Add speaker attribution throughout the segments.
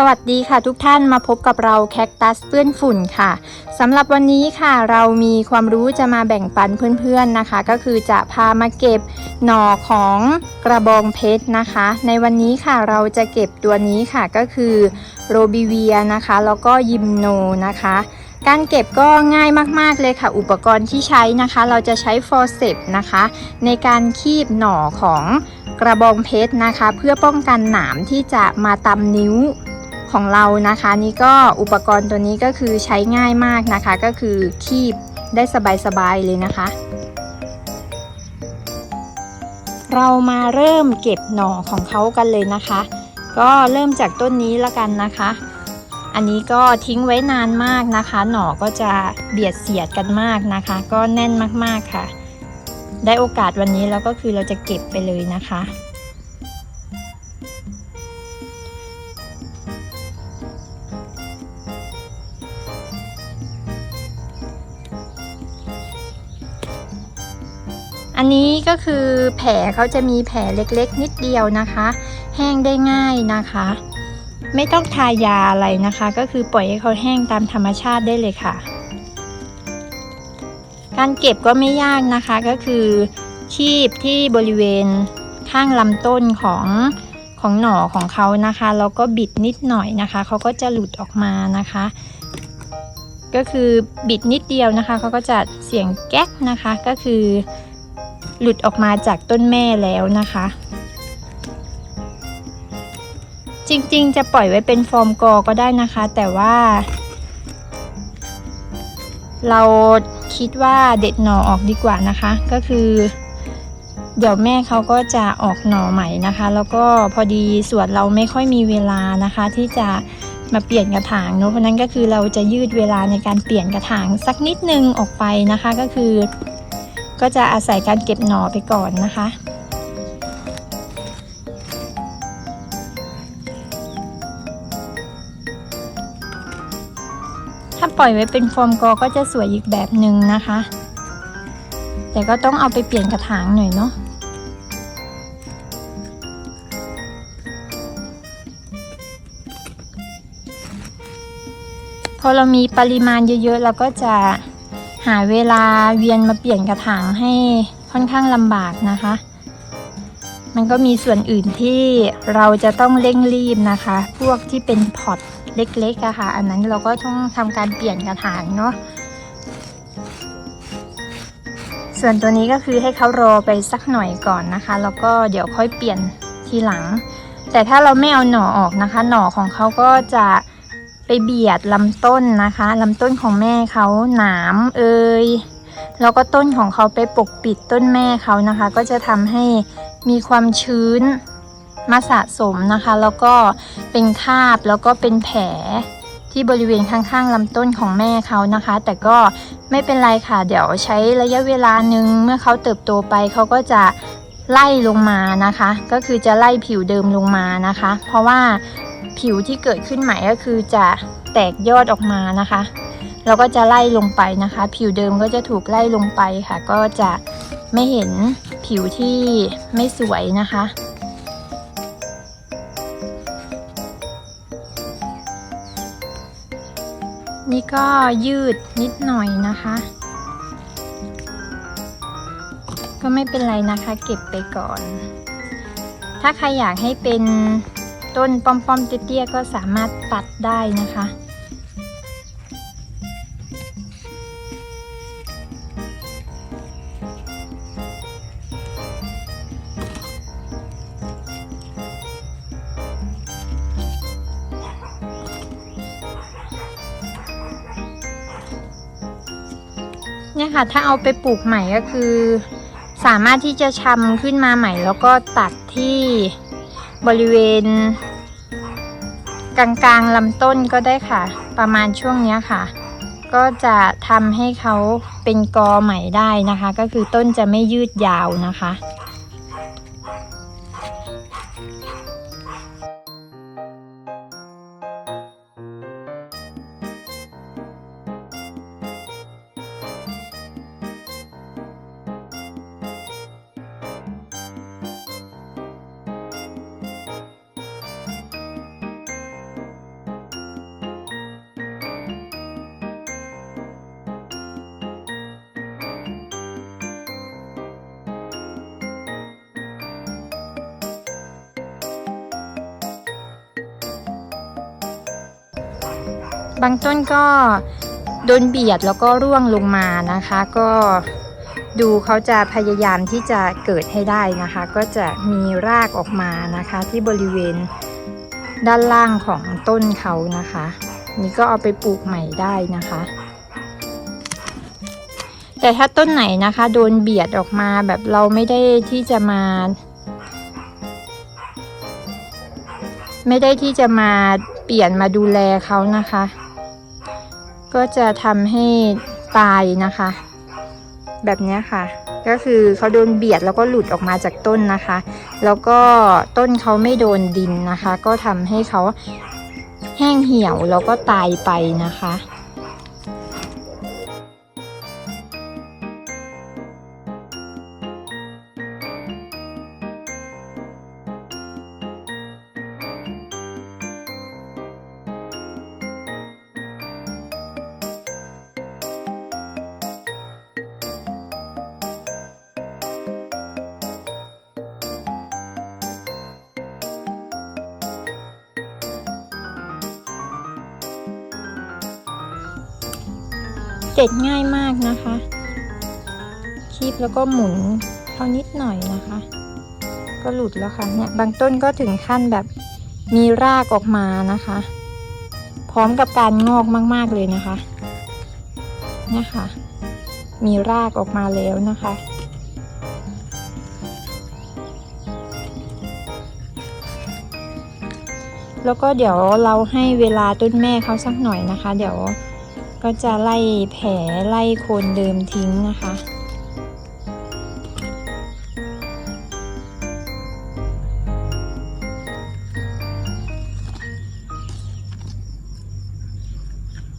Speaker 1: สวัสดีค่ะทุกท่านมาพบกับเราแคคตัสเปื้อนฝุ่นค่ะสำหรับวันนี้ค่ะเรามีความรู้จะมาแบ่งปันเพื่อนๆนะคะ ก็คือจะพามาเก็บหน่อของกระบองเพชรนะคะ ในวันนี้ค่ะเราจะเก็บตัวนี้ค่ะก็คือโรบิเวียนะคะ แล้วก็ยิมโนนะคะ การเก็บก็ง่ายมากๆเลยค่ะ อุปกรณ์ที่ใช้นะคะ เราจะใช้ฟอร์เซปนะคะ ในการคีบหน่อของกระบองเพชรนะคะ เพื่อป้องกันหนามที่จะมาตำนิ้ว ของเรานะคะนี่ก็อุปกรณ์ตัวนี้ก็คือใช้ง่ายมากนะคะ ก็คือคีบได้สบายๆเลยนะคะ เรามาเริ่มเก็บหน่อของเขากันเลยนะคะ ก็เริ่มจากต้นนี้ละกันนะคะ อันนี้ก็ทิ้งไว้นานมากนะคะ หน่อก็จะเบียดเสียดกันมากนะคะ ก็แน่นมากๆค่ะ ได้โอกาสวันนี้แล้วก็คือเราจะเก็บไปเลยนะคะ อันนี้ก็คือแผลเขาจะมีแผลเล็กๆ นิดเดียวนะคะ แห้งได้ง่ายนะคะ ไม่ต้องทายาอะไรนะคะ ก็คือปล่อยให้เขาแห้งตามธรรมชาติได้เลยค่ะ การเก็บก็ไม่ยากนะคะก็คือคีบที่บริเวณข้างลำต้นของของหน่อของเขานะคะแล้วก็บิดนิดหน่อยนะคะเขาก็จะหลุดออกมานะคะ ก็คือบิดนิดเดียวนะคะเขาก็จะเสียงแก๊กนะคะก็คือ หลุดออกมาจากต้นแม่แล้วนะคะ จริงๆ จะปล่อยไว้เป็นฟอร์มกอก็ได้นะคะ แต่ว่า เราคิดว่าเด็ดหน่อออกดีกว่านะคะ ก็คือ เดี๋ยวแม่เขาก็จะออกหน่อใหม่นะคะ แล้วก็พอดีสวนเราไม่ค่อยมีเวลานะคะ ที่จะมาเปลี่ยนกระถางเนอะเพราะนั้นก็คือเราจะยืดเวลาในการเปลี่ยนกระถางสักนิดนึงออกไปนะคะ ก็คือ ก็จะอาศัยการเก็บหน่อไปก่อนนะคะ ถ้าปล่อยไว้เป็นฟอร์มกอก็จะสวยอีกแบบหนึ่งนะคะ แต่ก็ต้องเอาไปเปลี่ยนกระถางหน่อยเนาะพอเรามีปริมาณเยอะๆ เราก็จะ หาเวลาเวียนมาเปลี่ยนกระถางให้ค่อนข้างลำบากนะคะ มันก็มีส่วนอื่นที่เราจะต้องเร่งรีบนะคะ พวกที่เป็นพอตเล็กๆอะค่ะ อันนั้นเราก็ต้องทำการเปลี่ยนกระถางเนาะ ส่วนตัวนี้ก็คือให้เขารอไปสักหน่อยก่อนนะคะ แล้วก็เดี๋ยวค่อยเปลี่ยนทีหลัง แต่ถ้าเราไม่เอาหน่อออกนะคะ หน่อของเขาก็จะ ไปเบียดลำต้นนะคะลำต้นของแม่เขาหนามเอ่ยแล้วก็ต้นของเขาไปปกปิดต้นแม่เขานะคะ ก็จะทำให้มีความชื้นมาสะสมนะคะ แล้วก็เป็นคาบแล้วก็เป็นแผลที่บริเวณข้างๆลำต้นของแม่เขานะคะ แต่ก็ไม่เป็นไรค่ะ เดี๋ยวใช้ระยะเวลาหนึ่งเมื่อเขาเติบโตไปเขาก็จะไล่ลงมานะคะ ก็คือจะไล่ผิวเดิมลงมานะคะ เพราะว่า ผิวที่เกิดขึ้นใหม่ก็คือจะแตกยอดออกมานะคะแล้วก็จะไล่ลงไปนะคะ ผิวเดิมก็จะถูกไล่ลงไปค่ะ ก็จะไม่เห็นผิวที่ไม่สวยนะคะนี่ก็ยืดนิดหน่อยนะคะ ก็ไม่เป็นไรนะคะ เก็บไปก่อน ถ้าใครอยากให้เป็น ต้นป้อมๆเตี้ยๆก็สามารถตัดได้นะคะเนี่ยค่ะ ถ้าเอาไปปลูกใหม่ก็คือ สามารถที่จะชำขึ้นมาใหม่ แล้วก็ตัดที่ บริเวณ กลางๆลำต้นก็ได้ค่ะ ประมาณช่วงนี้ค่ะ ก็จะทำให้เขาเป็นกอใหม่ได้นะคะ ก็คือต้นจะไม่ยืดยาวนะคะ บางต้นก็โดนเบียดแล้วก็ร่วงลงมานะคะ ก็ดูเขาจะพยายามที่จะเกิดให้ได้นะคะ ก็จะมีรากออกมานะคะที่บริเวณด้านล่างของต้นเขานะคะ นี่ก็เอาไปปลูกใหม่ได้นะคะ แต่ถ้าต้นไหนนะคะ โดนเบียดออกมาแบบเราไม่ได้ที่จะมา ไม่ได้ที่จะมาเปลี่ยนมาดูแลเขานะคะ ก็จะทำให้ตายนะคะ แบบนี้ค่ะ ก็คือเขาโดนเบียดแล้วก็หลุดออกมาจากต้นนะคะ แล้วก็ต้นเขาไม่โดนดินนะคะ ก็ทำให้เขาแห้งเหี่ยวแล้วก็ตายไปนะคะ เด็ดง่ายมากนะคะคีบแล้วก็หมุนเขานิดหน่อยนะคะ ก็หลุดแล้วค่ะเนี่ยบางต้นก็ถึงขั้นแบบมีรากออกมานะคะ พร้อมกับการงอกมาก ๆเลยนะคะเนี่ยค่ะ มีรากออกมาแล้วนะคะแล้วก็เดี๋ยวเราให้เวลาต้นแม่เขาสักหน่อยนะคะ เดี๋ยว ก็จะไล่แผลไล่โคนเดิมทิ้งนะคะ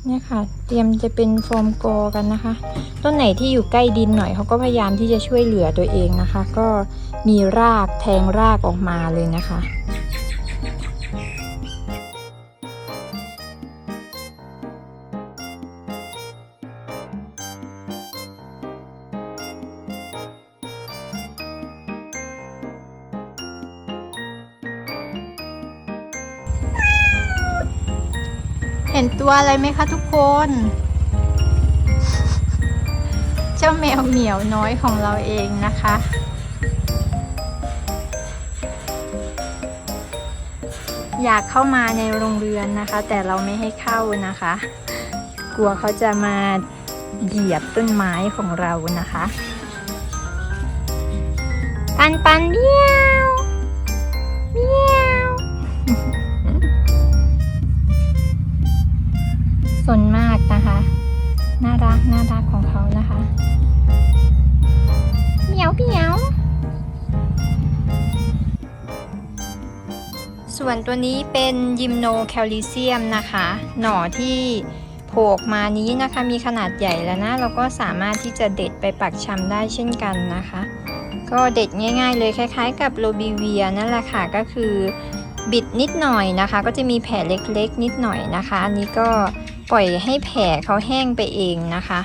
Speaker 1: เนี่ยค่ะ เตรียมจะเป็นโฟมโกกันนะคะ ต้นไหนที่อยู่ใกล้ดินหน่อยเขาก็พยายามที่จะช่วยเหลือตัวเองนะคะ ก็มีรากแทงรากออกมาเลยนะคะ ห็นตัวอะไรไหมคะทุกคน เจ้าแมวเหมียวน้อยของเราเองนะคะ อยากเข้ามาในโรงเรือนนะคะ แต่เราไม่ให้เข้านะคะ กลัวเขาจะมาเหยียบต้นไม้ของเรานะคะ ปันปันเมียวเมียว สนมากนะคะ น่ารักน่ารักของเขานะคะเหมียวเหมียว ส่วนตัวนี้เป็นยิมโนแคลลิเซียมนะคะ หน่อที่โผล่ออกมานี้นะคะมีขนาดใหญ่แล้วนะเราก็สามารถที่จะเด็ดไปปักชำได้เช่นกันนะคะ ก็เด็ดง่าย ๆ เลยคล้ายๆ กับโรบิเวียนั่นแหละค่ะก็คือบิดนิดหน่อยนะคะ ก็จะมีแผลเล็กๆ นิดหน่อยนะคะ อันนี้ก็ ปล่อยให้แผลเขาแห้งไปเองนะคะ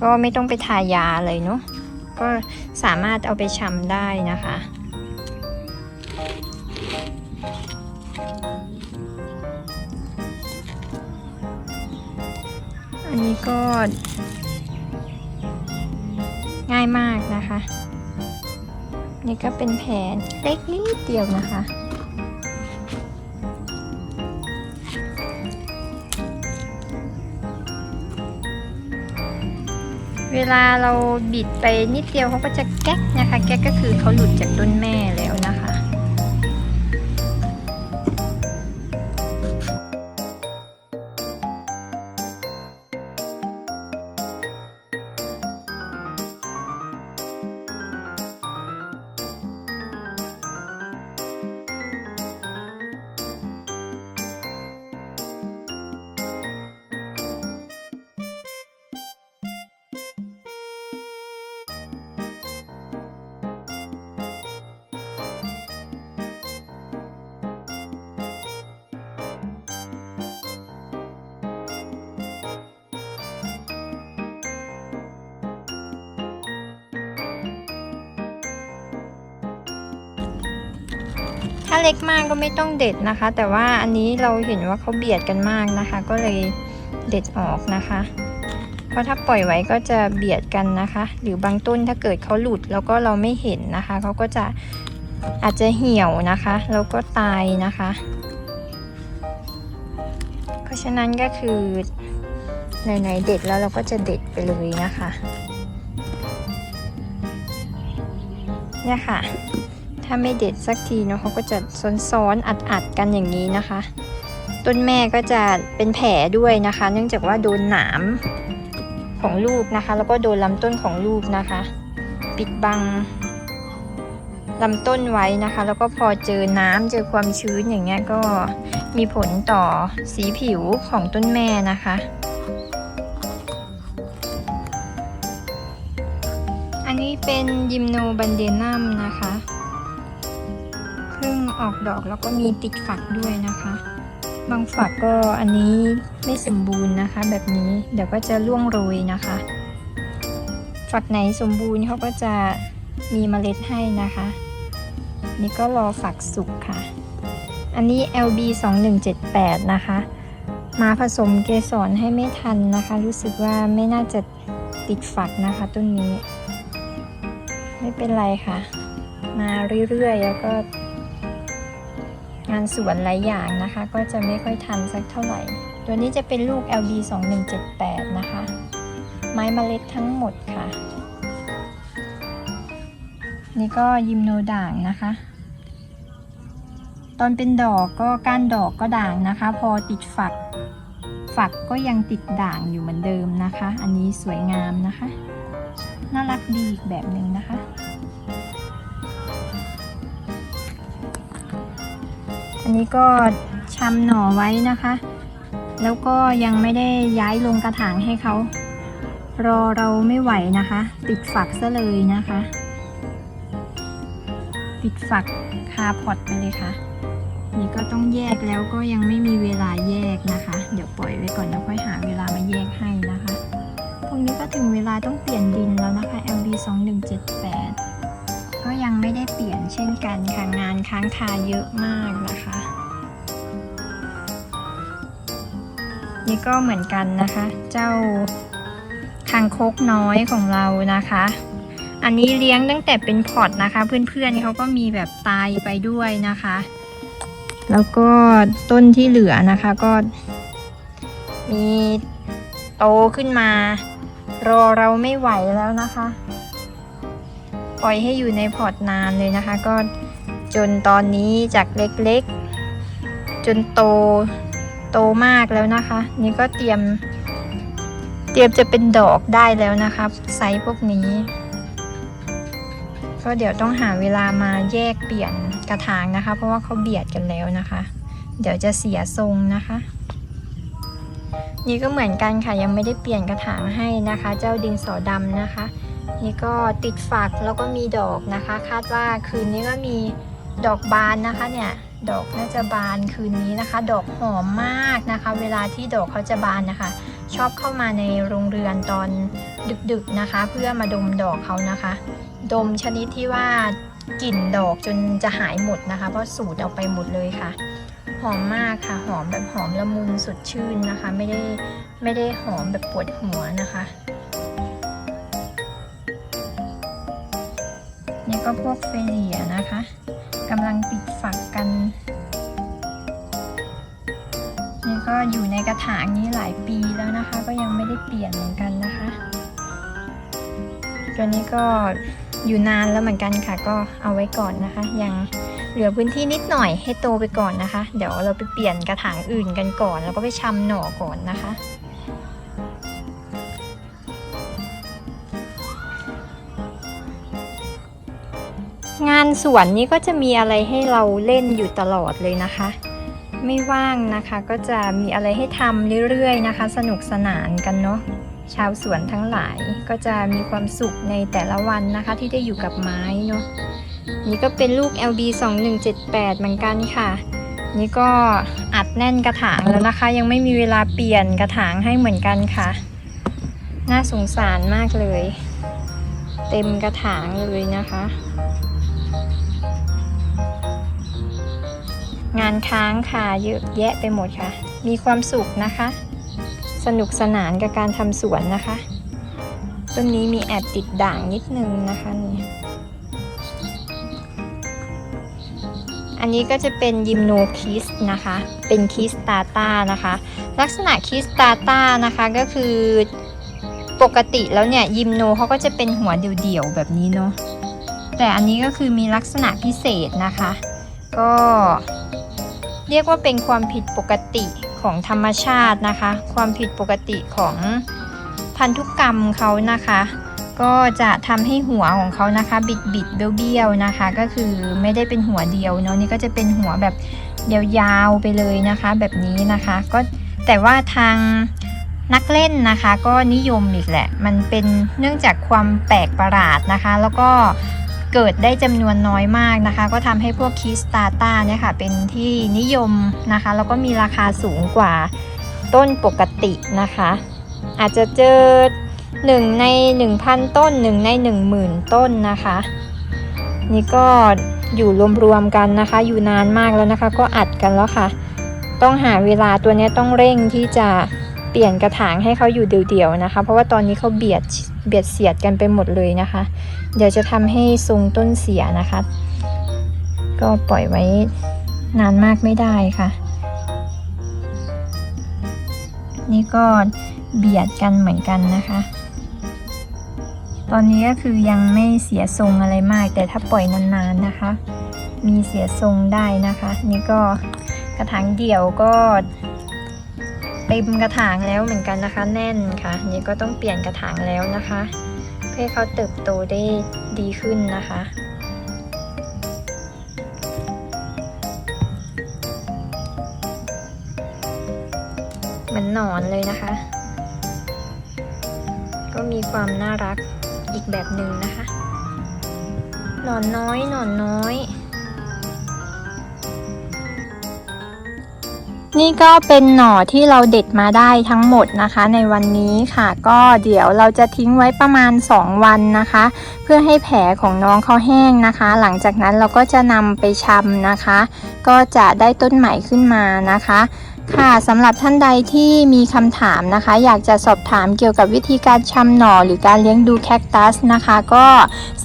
Speaker 1: ก็ไม่ต้องไปทายาเลยเนาะก็สามารถเอาไปชำได้นะคะ อันนี้ก็ ง่ายมากนะคะ นี่ก็เป็นแผนเล็กนิดเดียวนะคะ เวลาเราบิดไปนิดเดียวเขาก็จะแก๊กนะคะ แก๊กก็คือเขาหลุดจากต้นแม่แล้วนะคะ ถ้าเล็กมากก็ไม่ต้องเด็ดนะคะ แต่ว่าอันนี้เราเห็นว่าเขาเบียดกันมากนะคะ ก็เลยเด็ดออกนะคะ เพราะถ้าปล่อยไว้ก็จะเบียดกันนะคะ หรือบางต้นถ้าเกิดเขาหลุดแล้วก็เราไม่เห็นนะคะเขาก็จะอาจจะเหี่ยวนะคะแล้วก็ตายนะคะ เพราะฉะนั้นก็คือไหนๆเด็ดแล้วเราก็จะเด็ดไปเลยนะคะ เนี่ยค่ะ ถ้าไม่เด็ดสักทีเนาะเขาก็จะซ้อนๆอัดๆกันอย่างนี้นะคะ ต้นแม่ก็จะเป็นแผลด้วยนะคะ เนื่องจากว่าโดนหนามของลูกนะคะ แล้วก็โดนลำต้นของลูกนะคะ ปิดบังลำต้นไว้นะคะ แล้วก็พอเจอน้ำเจอความชื้นอย่างเงี้ยก็มีผลต่อสีผิวของต้นแม่นะคะ อันนี้เป็นยิมโนบันเดนัมนะคะ ออกดอกแล้วก็มีติดฝักด้วยนะคะ บางฝักก็อันนี้ไม่สมบูรณ์นะคะ แบบนี้เดี๋ยวก็จะร่วงโรยนะคะ ฝักไหนสมบูรณ์เขาก็จะมีเมล็ดให้นะคะ นี่ก็รอฝักสุกค่ะ อันนี้ LB 2178นะคะมาผสมเกสรให้ไม่ทันนะคะ รู้สึกว่าไม่น่าจะติดฝักนะคะต้นนี้ ไม่เป็นไรค่ะ มาเรื่อยๆ แล้วก็ งานสวนหลายอย่างนะคะ ก็จะไม่ค่อยทันสักเท่าไหร่ ตัวนี้จะเป็นลูก LB 2178 นะคะ ไม้เมล็ดทั้งหมดค่ะ นี่ก็ยิมโนด่างนะคะ ตอนเป็นดอกก็ก้านดอกก็ด่างนะคะ พอติดฝัก ฝักก็ยังติดด่างอยู่เหมือนเดิมนะคะ อันนี้สวยงามนะคะ น่ารักดีอีกแบบหนึ่งนะคะ อันนี้ก็ชำหน่อไว้นะคะ แล้วก็ยังไม่ได้ย้ายลงกระถางให้เขา รอเราไม่ไหวนะคะ ติดฝักซะเลยนะคะ ติดฝักคาพอตไปเลยค่ะ นี่ก็ต้องแยกแล้วก็ยังไม่มีเวลาแยกนะคะ เดี๋ยวปล่อยไว้ก่อนแล้วค่อยหาเวลามาแยกให้นะคะ พวกนี้ก็ถึงเวลาต้องเปลี่ยนดินแล้วนะคะ LB 2178 ไม่ได้เปลี่ยนเช่นกันค่ะงานค้างคาเยอะมากนะคะ นี่ก็เหมือนกันนะคะ เจ้าคางคกน้อยของเรานะคะ อันนี้เลี้ยงตั้งแต่เป็นพอตนะคะ เพื่อนๆเขาก็มีแบบตายไปด้วยนะคะ แล้วก็ต้นที่เหลือนะคะก็มีโตขึ้นมารอเราไม่ไหวแล้วนะคะ ปล่อยให้อยู่ในพอร์ตนานเลยนะคะ ก็จนตอนนี้จากเล็กๆ จนโตโตมากแล้วนะคะ นี่ก็เตรียม เตรียมจะเป็นดอกได้แล้วนะคะไซส์พวกนี้ก็เดี๋ยวต้องหาเวลามาแยกเปลี่ยนกระถางนะคะ เพราะว่าเขาเบียดกันแล้วนะคะ เดี๋ยวจะเสียทรงนะคะ นี่ก็เหมือนกันค่ะยังไม่ได้เปลี่ยนกระถางให้นะคะ เจ้าดินสอดำนะคะ นี่ก็ติดฝักแล้วก็มีดอกนะคะ คาดว่าคืนนี้ก็มีดอกบานนะคะเนี่ยดอกน่าจะบานคืนนี้นะคะ ดอกหอมมากนะคะ เวลาที่ดอกเขาจะบานนะคะ ชอบเข้ามาในโรงเรือนตอนดึกๆนะคะ เพื่อมาดมดอกเขานะคะ ดมชนิดที่ว่ากลิ่นดอกจนจะหายหมดนะคะ เพราะสูดเอาไปหมดเลยค่ะ หอมมากค่ะ หอมแบบหอมละมุนสดชื่นนะคะ ไม่ได้ไม่ได้หอมแบบปวดหัวนะคะ นี่ก็พวกเฟเลียนะคะกำลังติดฝักกัน นี่ก็อยู่ในกระถางนี้หลายปีแล้วนะคะ ก็ยังไม่ได้เปลี่ยนเหมือนกันนะคะตัวนี้ก็อยู่นานแล้วเหมือนกันค่ะ ก็เอาไว้ก่อนนะคะ ยังเหลือพื้นที่นิดหน่อยให้โตไปก่อนนะคะ เดี๋ยวเราไปเปลี่ยนกระถางอื่นกันก่อน แล้วก็ไปชำหน่อก่อนนะคะ งานสวนนี้ก็จะมีอะไรให้เราเล่นอยู่ตลอดเลยนะคะ ไม่ว่างนะคะก็จะมีอะไรให้ทำเรื่อยๆนะคะ สนุกสนานกันเนาะชาวสวนทั้งหลายก็จะมีความสุขในแต่ละวันนะคะที่ได้อยู่กับไม้เนาะนี่ก็เป็นลูก LB 2178เหมือนกันค่ะ นี่ก็อัดแน่นกระถางแล้วนะคะ ยังไม่มีเวลาเปลี่ยนกระถางให้เหมือนกันค่ะ น่าสงสารมากเลย เต็มกระถางเลยนะคะ งานค้างค่ะเยอะแยะไปหมดค่ะ มีความสุขนะคะ สนุกสนานกับการทำสวนนะคะต้นนี้มีแอบติดด่างนิดนึงนะคะนี่อันนี้ก็จะเป็นยิมโนคิสนะคะ เป็นคิสตาตานะคะ ลักษณะคิสตาตานะคะก็คือปกติแล้วเนี่ยยิมโนเขาก็จะเป็นหัวเดี่ยวๆแบบนี้เนาะแต่อันนี้ก็คือมีลักษณะพิเศษนะคะ ก็ เรียกว่าเป็นความผิดปกติของธรรมชาตินะคะ ความผิดปกติของพันธุกรรมเขานะคะ ก็จะทำให้หัวของเขานะคะ บิดบิดๆเบี้ยวนะคะ ก็คือไม่ได้เป็นหัวเดียวเนาะนี่ก็จะเป็นหัวแบบยาวๆไปเลยนะคะ แบบนี้นะคะก็แต่ว่าทางนักเล่นนะคะ ก็นิยมอีกแหละ มันเป็นเนื่องจากความแปลกประหลาดนะคะ แล้วก็ เกิดได้จำนวนน้อยมากนะคะ ก็ทำให้พวกคิสตาต้าเนี่ยค่ะเป็นที่นิยมนะคะ แล้วก็มีราคาสูงกว่าต้นปกตินะคะ อาจจะเจอ 1 ใน 1,000 ต้น 1 ใน 10,000 ต้นนะคะ นี่ก็อยู่รวมๆกันนะคะ อยู่นานมากแล้วนะคะ ก็อัดกันแล้วค่ะ ต้องหาเวลาตัวนี้ต้องเร่งที่จะเปลี่ยนกระถางให้เขาอยู่เดี่ยวๆนะคะ เพราะว่าตอนนี้เขาเบียด เบียดเสียดกันไปหมดเลยนะคะ เดี๋ยวจะทำให้ทรงต้นเสียนะคะ ก็ปล่อยไว้นานมากไม่ได้ค่ะ นี่ก็เบียดกันเหมือนกันนะคะ ตอนนี้ก็คือยังไม่เสียทรงอะไรมาก แต่ถ้าปล่อยนานๆนะคะ มีเสียทรงได้นะคะ นี่ก็กระถางเดี่ยวก็ เต็มกระถางแล้วเหมือนกันนะคะ แน่นค่ะนี่ก็ต้องเปลี่ยนกระถางแล้วนะคะ เพื่อเขาเติบโตได้ดีขึ้นนะคะเหมือนหนอนเลยนะคะ ก็มีความน่ารักอีกแบบหนึ่งนะคะ หนอนน้อยหนอนน้อย นี่ก็เป็นหน่อที่เราเด็ดมาได้ทั้งหมดนะคะ ในวันนี้ค่ะ ก็เดี๋ยวเราจะทิ้งไว้ประมาณ 2 วันนะคะ เพื่อให้แผลของน้องเขาแห้งนะคะ หลังจากนั้นเราก็จะนำไปชำนะคะ ก็จะได้ต้นใหม่ขึ้นมานะคะ ค่ะสำหรับท่านใดที่มีคำถามนะคะ อยากจะสอบถามเกี่ยวกับวิธีการชำหน่อหรือการเลี้ยงดูแคคตัสนะคะ ก็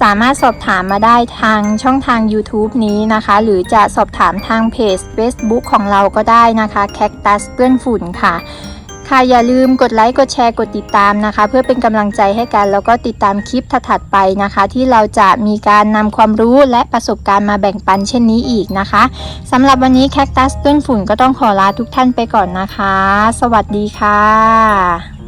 Speaker 1: สามารถสอบถามมาได้ทางช่องทาง YouTube นี้นะคะ หรือจะสอบถามทางเพจ Facebook ของเราก็ได้นะคะแคคตัสเปื้อนฝุ่นค่ะ ค่ะอย่าลืมกดไลค์กดแชร์กดติดตามนะคะ เพื่อเป็นกำลังใจให้กัน แล้วก็ติดตามคลิปถัดไปนะคะ ที่เราจะมีการนำความรู้และประสบการณ์มาแบ่งปันเช่นนี้อีกนะคะสำหรับวันนี้แคคตัสต้นฝุ่นก็ต้องขอลาทุกท่านไปก่อนนะคะ สวัสดีค่ะ